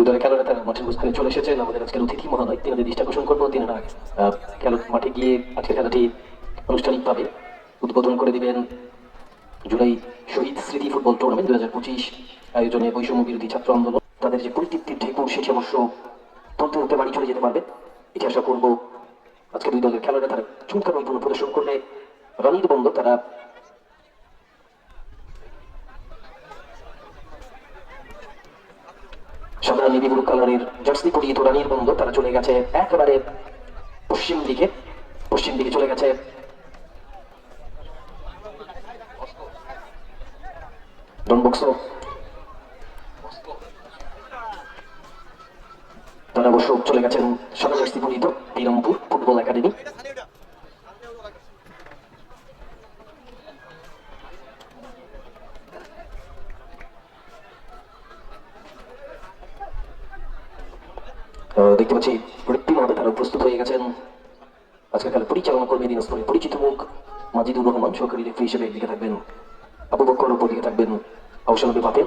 দুই দলের খেলোয়াড়রা তারা মাঠের মাঝখানে চলে এসেছেন। আমাদের আজকের অতিথি মহোদয় তিনাদের দৃষ্টি আকর্ষণ করব তিনারা খেলা, মাঠে গিয়ে আজকের খেলাটি আনুষ্ঠানিকভাবে উদ্বোধন করে দিবেন। জুলাই শহীদ স্মৃতি ফুটবল টুর্নামেন্ট দুই হাজার পঁচিশ আয়োজনে বৈষম্য বিরোধী ছাত্র আন্দোলন। তাদের যে পরিতৃপ্তির ঢেকুর সেটি অবশ্য তুলতে তুলতে বাড়ি চলে যেতে পারবে। এটি আশা করব আজকে দুই দলের খেলোয়াড়রা তারা চমৎকার নৈপুণ্য প্রদর্শন করলে রনির বন্ধ তারা নেভি ব্লু কালারের জার্সি পরিহিত রানীর বন্ধ, তারা চলে গেছে একেবারে পশ্চিম দিকে পশ্চিম দিকে চলে গেছে ডন বক্স তারা অবশ্য চলে গেছেন সাদা জার্সি পরিহিত বিরামপুর ফুটবল একাডেমি আহ, দেখতে পাচ্ছি রীতিমতো তারা প্রস্তুত হয়ে গেছেন। আজকে খেলা পরিচালনা করবে দিনাজপুরের পরিচিত মুখ মাজিদুর রহমান সহকারী রেফারি হিসেবে একদিকে থাকবেন। আবু বক্কর অপর দিকে থাকবেন। আউসানবী পাপেল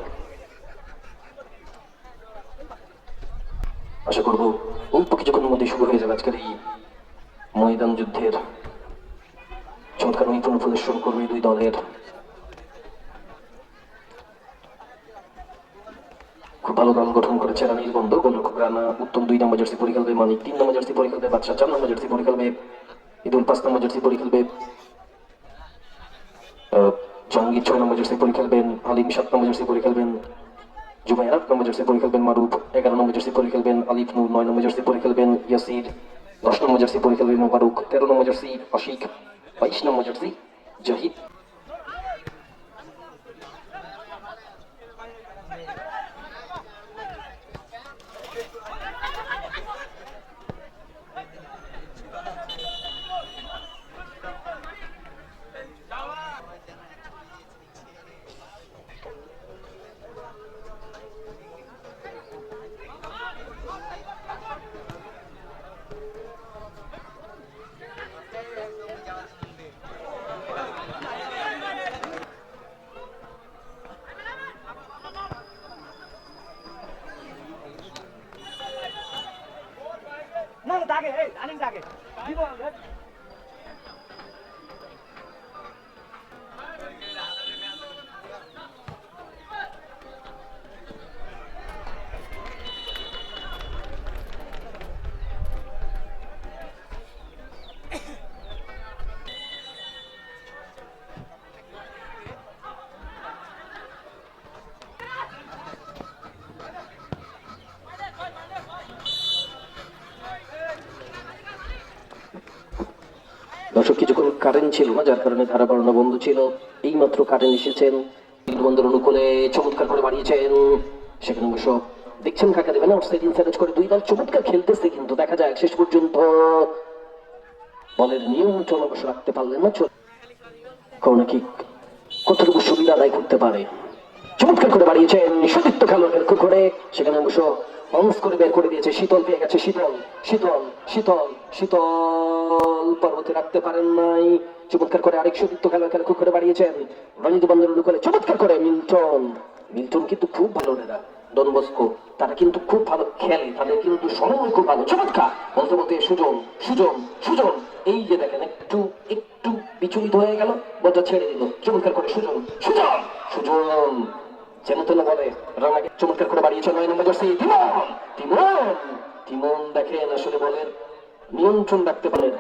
আশা করব অল্প কিছুক্ষণের মধ্যে শুরু হয়ে যাবে আজকের এই ময়দান যুদ্ধের। চমৎকার নৈপুণ্য প্রদর্শন করবে দুই দলের। খুব ভালো দল গঠন করেছে রানীর বন্ধ গোলরক্ষক রানা উত্তম দুই নম্বর জার্সি পরি খেলবে মানিক তিন নম্বর জার্সি পরি খেলবে বাদশা চার নম্বর জার্সি পরি খেলবে ঈদুল পাঁচ নম্বর জার্সি পরি খেলবে জাহাঙ্গীর ছয় নম্বর জার্সি পরি খেলবেন আলিম সাত নম্বর জার্সি পরি খেলবেন জুবাই আট নম্বর জার্সি পরি খেলবেন মারুফ এগারো নম্বর জার্সি পরি খেলবেন আলিফ নূর নয় নম্বর জার্সি পরি খেলবেন ইয়াসির দশ নম্বর জার্সি পরি খেলবেন মোবারুক তেরো নম্বর জার্সি আশিক বাইশ নম্বর জার্সি জাহিদ না না দাগে এই রানিং দাগে দিব দর্শক, কিছুক্ষণ কারেন্ট ছিল না, যার কারণে ধারা বাড়ানো বন্ধ ছিল। এই মাত্র কারেন্ট এসেছেন। বন্ধুর অনুকূলে চমৎকার করে বাড়িয়েছেন সেখানে অবশ্য দেখছেন কাকা দেবেন। আউটসাইড ইনসাইড করে দুই দল চমৎকার খেলতেছে কিন্তু দেখা যায় শেষ পর্যন্ত বলের নিয়ন্ত্রণ অবশ্য রাখতে পারলেন না। করোনা কি কতটুকু সুবিধা আদায় করতে পারে। চমৎকার করে বাড়িয়েছেন সতীর্থ খেলোয়াড় লক্ষ্য করে সেখানে অবশ্য বাউন্স করে বের করে দিয়েছে। শীতল পেয়ে গেছে, শীতল শীতল শীতল শীতল পর্বতে রাখতে পারেন নাই। চমৎকার করে আরেক সতীর্থ খেলোয়াড় লক্ষ্য করে বাড়িয়েছেন। রঞ্জিত বন্দর করে চমৎকার করে মিল্টন। মিল্টন কিন্তু খুব ভালো নেতা, ডন বস্কো। তারা কিন্তু খুব ভালো খেলে, তাদের কিন্তু সময় খুব ভালো। চমৎকার! বলতে বলতে সুজন সুজন সুজন। এই যে দেখেন, একটু একটু বিচলিত হয়ে গেল, বলটা ছেড়ে দিল। চমৎকার করে সুজন সুজন সুজন। যেন বলে রানাকে চমৎকার করে বাড়িয়েছে নয় নম্বর জার্সি। তিমন! তিমন! তিমন দেখেন আসলে বলের নিয়ন্ত্রণ রাখতে পারেন।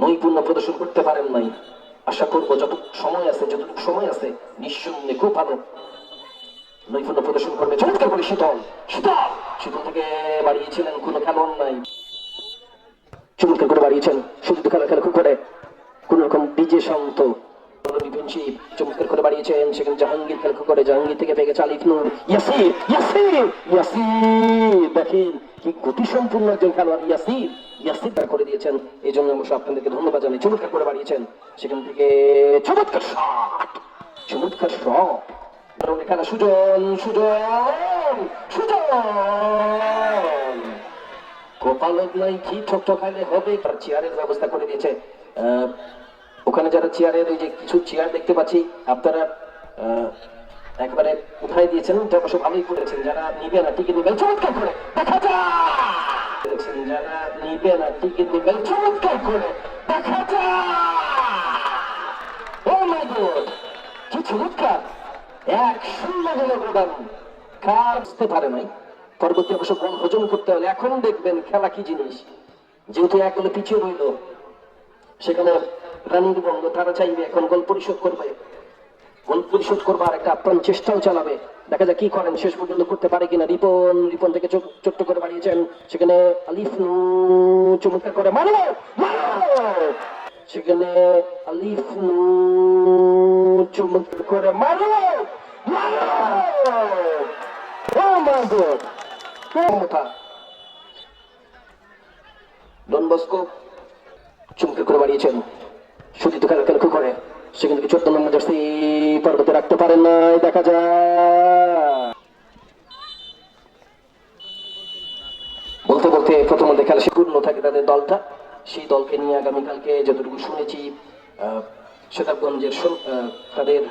নৈপুণ্য প্রদর্শন করতে পারেন নাই। আশা করব যত সময় আছে, যতটুকু সময় আছে, নিঃসন্দেহে খুব ভালো নৈপুণ্য প্রদর্শন করবে। চমৎকার করে শীতল শীতল! শীতল থেকে বাড়িয়েছিলেন, কোনো খেলোয়াড় নাই। চমৎকার করে বাড়িয়েছেন, শুধু খেলা খেলা খুব করে। কোন রকম বিজে শান্ত ডিফেন্সিভ চমৎকার করে বাড়িয়েছেন। সেখানে জাহাঙ্গীর খেলা করে। জাহাঙ্গীর থেকে পেয়ে গেছে আলিফ নূর। ইয়াসির ইয়াসির ইয়াসির। দেখেন কি গতি সম্পূর্ণ একজন খেলোয়াড় ইয়াসির। ইয়াসির তার করে দিয়েছেন। এই জন্য অবশ্য আপনাদেরকে ধন্যবাদ জানাই। চমৎকার করে বাড়িয়েছেন। সেখান থেকে চমৎকার শট চমৎকার শট খেলা। সুজন সুজন সুজন। গোপালক নাই কি ঠকঠকাইলে হবে? তার চেয়ারের ব্যবস্থা করে দিয়েছে। আহ, ওখানে যারা চেয়ারের ওই যে কিছু চেয়ার দেখতে পাচ্ছি, আপনারা একবারে উঠাই দিয়েছেন, এটা অবশ্য ভালোই করেছেন। যারা নিবে না টিকে নেবেন। চমৎকার করে। দেখা যায় যারা নিবে না টিকে নেবেন। চমৎকার করে। দেখা যায় ও মাই গড কি চমৎকার! এক শূন্য প্রদান কার বুঝতে পারে নাই। পরবর্তী অবশ্য গোল হজম করতে হলে এখন দেখবেন খেলা কি জিনিস। যেহেতু এক পিছিয়ে রইল, সেখানে রানীর বন্ধ তারা চাইবে এখন গোল পরিশোধ করবে। গোল পরিশোধ করবার একটা আপ্রাণ চেষ্টাও চালাবে। দেখা যাক কি করেন, শেষ পর্যন্ত করতে পারে কিনা রিপন। রিপন থেকে ছোট্ট করে বাড়িয়েছেন। সেখানে আলিফ চমৎকার করে। মারো সেখানে আলিফ চমৎকার করে। মারো ডন বস্কো চুমকে করে বাড়িয়েছেন। সুজিত খেলা খেলা করে। সেখান থেকে চোদ্দ নম্বর জার্সি পর্বতে রাখতে পারেন নাই, দেখা যায় বলতে বলতে প্রথম খেলা সে থাকে তাদের দলটা। সেই দলকে নিয়ে আগামীকালকে যতটুকু শুনেছি সেতাবগঞ্জের তাদের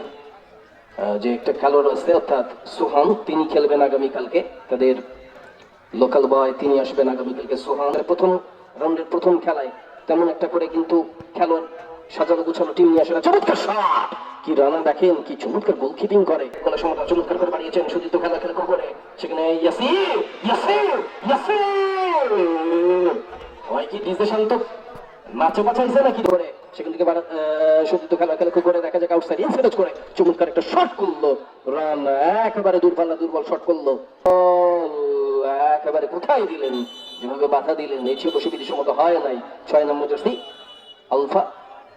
যে একটা খেলোয়াড় আছে, অর্থাৎ সোহান, তিনি খেলবেন আগামীকালকে। তাদের লোকাল বয় তিনি আসবেন আগামীকালকে সোহানের প্রথম রাউন্ডের প্রথম খেলায় তেমন একটা করে কিন্তু খেলোয়াড় সাজানো গুছানো টিম নিয়ে আসে না। চমৎকার শট কি রানা দেখেন কি চমৎকার গোলকিপিং করে। কোন সময় চমৎকার করে বাড়িয়েছেন সুজিত খেলা খেলা করে। সেখানে ইয়াসির ইয়াসির ইয়াসির! ওই কি ডিজে শান্ত? নাচে বাঁচাইছে নাকি ধরে সেখান থেকে আহ, খেলা খেলা করে। দেখা যাক আউটসাইড ইনসাইড করে। চমৎকার একটা শট করল। রান একেবারে দূরপাল্লা দুর্বল শট করল। একেবারে কোথায় দিলেন? যেভাবে বাধা দিলেন এটি অবশ্য বিদেশমত হয় নাই। ছয় নম্বর জার্সি আলফা।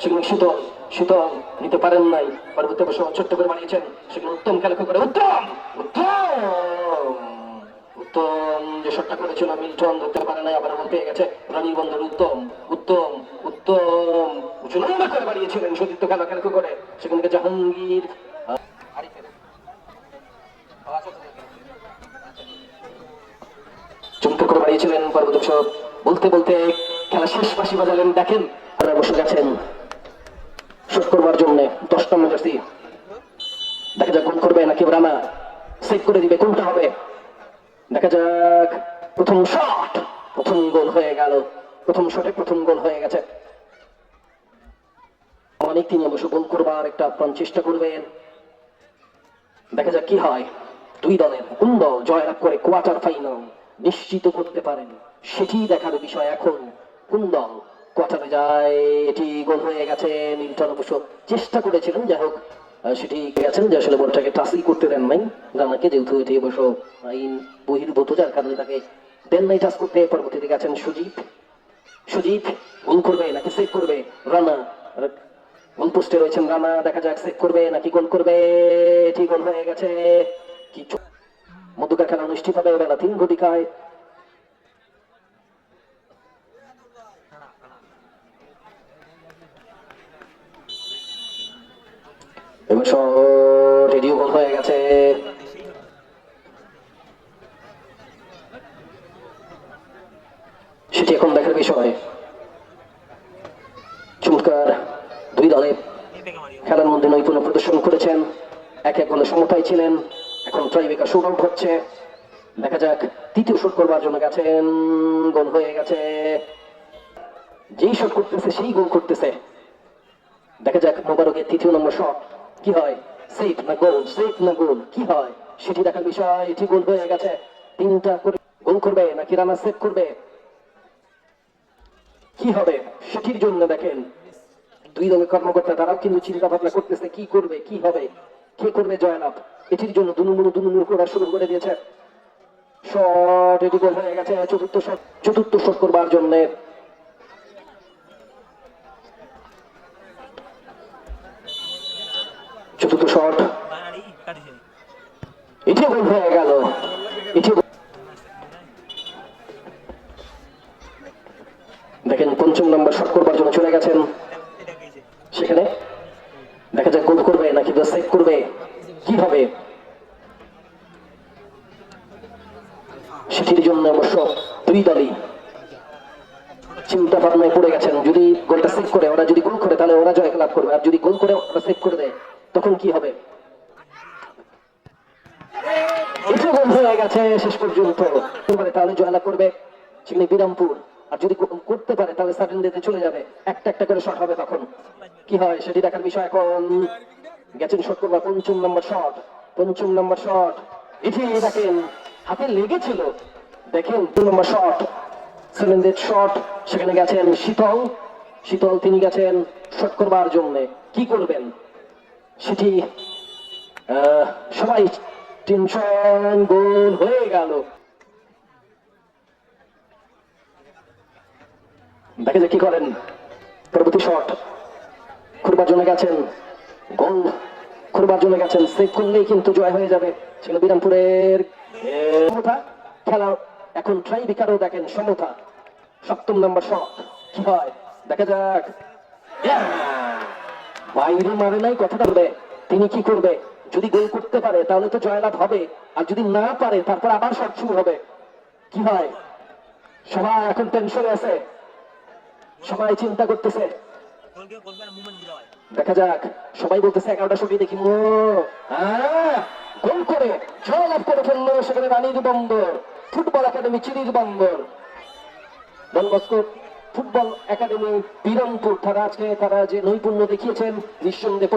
সেখানে শীতল শীতল নিতে পারেন নাই। পরবর্তী বছর ছোট্ট করে বাড়িয়েছেন সেখানে উত্তম খেলা করে। উত্তম! উত্তম! উত্তম! যে শটটা করেছিল মিল্টন, ধরতে পারে নাই, আবার পেয়ে গেছে রানী বন্ধুর উত্তম। উত্তম! উত্তম! চুলাঙ্গা করে বাড়িয়েছিলেন সুদীপ্ত খেলা খেলা করে। সেখান জাহাঙ্গীর। চমকে করে বাড়িয়েছিলেন পর্বত বলতে বলতে খেলা শেষ পাশি বাজালেন। দেখেন তারা বসে গেছেন শোট করবার জন্য দশ নম্বর জার্সি। দেখা যাক গোল করবে নাকি রানা সেভ করে দিবে, কোনটা হবে? দেখা যাক, প্রথম শট প্রথম গোল হয়ে গেল। প্রথম শটে প্রথম গোল হয়ে গেছে। অনেক তিনি অবশ্য গোল করবার একটা আপ্রাণ চেষ্টা করবেন। দেখা যাক কি হয়। দুই দলের কোন দল জয়লাভ করে কোয়ার্টার ফাইনাল নিশ্চিত করতে পারেন সেটি দেখার বিষয় এখন। কোন দল কোয়ার্টারে যায়, এটি গোল হয়ে গেছে মিল্টন অবশ্য চেষ্টা করেছিলেন, যাই হোক সেটি গেছেন যে আসলে বলটাকে টাসই করতে দেন নাই। রানাকে যেহেতু এটি অবশ্য আইন বহির্ভূত, যার কারণে তাকে দেন নাই টাচ করতে, পরবর্তীতে গেছেন সুজিত। সুজিত গোল করবে, নাকি সেভ করবে? রানা গোল পোস্টে রয়েছেন রানা, দেখা যাক সেভ করবে, নাকি গোল করবে? ঠিক গোল হয়ে গেছে। কি চ- মধ্যকার খেলা অনুষ্ঠিত হবে বেলা তিন ঘটিকায়। এবং রেডিও গোল হয়ে গেছে। সেটি এখন দেখার বিষয়। চমৎকার দুই দলে খেলার মধ্যে নৈপুণ্য প্রদর্শন করেছেন। এক এক গোলে সমতায় ছিলেন। এখন ট্রাইবেকার শুট হচ্ছে। দেখা যাক তৃতীয় শুট করবার জন্য গেছেন। গোল হয়ে গেছে। যেই শট করতেছে, সেই গোল করতেছে। দেখা যাক মোবারকের তৃতীয় নম্বর শট কি হয়? সেফ না গোল সেফ না গোল, কি হয়? সেটি দেখার বিষয়, এটি গোল হয়ে গেছে। তিনটা করে গোল করবে, নাকি রানা সেভ করবে? কি হবে? সেটির জন্য দেখেন, দুই দলের কর্মকর্তা তারাও কিন্তু চিন্তা ভাবনা করতেছে, কি করবে, কি হবে? কে করবে জয়লাভ? এটির জন্য দুনুমুনু দুনুমুনু করা শুরু করে দিয়েছে। শট, এটি গোল হয়ে গেছে, চতুর্থ শট চতুর্থ শট করবার জন্য চতুর্থ শট। এটি গোল হয়ে গেল। এটি দেখেন, পঞ্চম নম্বর শট করবার জন্য চলে গেছেন। সেখানে দেখা যাক গোল করবে নাকি সেভ করবে। কি হবে সেটির জন্য অবশ্য দুই চিন্তা ভাবনায় পড়ে গেছেন। যদি গোলটা সেভ করে, ওরা যদি গোল করে, তাহলে ওরা জয় লাভ করবে। আর যদি গোল করে, ওরা সেভ করে দেয়। তখন কি হবে? হয়ে গেছে, শেষ পর্যন্ত। তাহলে করবে সেখানে বিরামপুর। আর যদি করতে পারে, তাহলে সার্টেন দিতে চলে যাবে। একটা একটা করে শট হবে তখন। কি হয় সেটি দেখার বিষয় এখন। গেছেন শট করবার পঞ্চম নম্বর শট পঞ্চম নম্বর শট এটি দেখেন, হাতে লেগেছিল। দেখেন দু নম্বর শট সেভেন শট সেখানে গেছেন শীতল। শীতল তিনি গেছেন শট করবার জন্য। কি করবেন? সেটি সবাই টেনশন গোল হয়ে গেল। দেখা যাক কি করেন। পরবর্তী শট। করবার জন্য গেছেন। গোল করবার জন্য গেছেন। সেভ করলেই কিন্তু জয় হয়ে যাবে। ছিল বিরামপুরের খেলা এখন ট্রাই বিকারও দেখেন সমতা। সপ্তম নম্বর শট কি হয়? দেখা যাক! বাইরে মারে নাই, কথাটা বলবে। তিনি কি করবে? যদি গোল করতে পারে, তাহলে তো জয়লাভ হবে। আর যদি না পারে, তারপর আবার শট শুরু হবে। কি হয়? সবাই এখন টেনশনে আছে। সবাই চিন্তা করতেছে। দেখা যাক। সবাই বলতেছে, এগারোটা শুটিং দেখি। গোল করে, জয়লাভ করে ফেলল সেখানে রানীর বন্দর। ফুটবল একাডেমি চিরির বন্দর। বস্কো। ফুটবল একাডেমি বিরামপুর তারা আজকে তারা যে নৈপুণ্য দেখিয়েছেন নিঃসন্দেহে